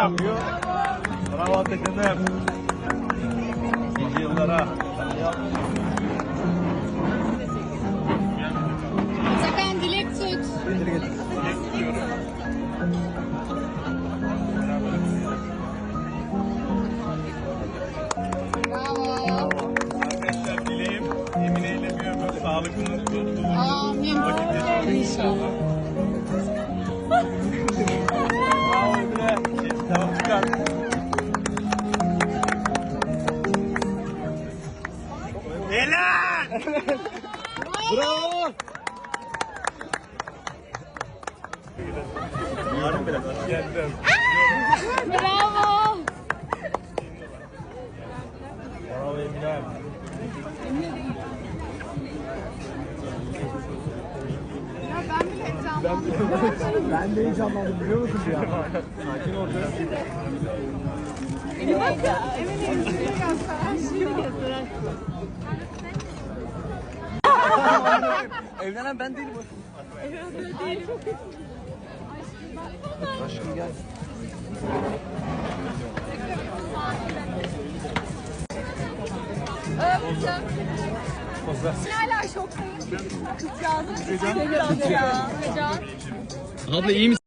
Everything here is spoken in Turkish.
yapıyor. Bravo takımım. İyi yıllara. Zaten dilek tut. Bir ömür sağlıklı mutlu. Amin. İnşallah. Helal. Bravo. Bravo. Bravo Emine. Ben de heyecanlandım biliyor musun ya? Sakin ol. Evlenen ben değilim. Aşkım gel. Hala şoktayım. Kızcağızım. Biraz ya. Hocam. Abla iyi misin?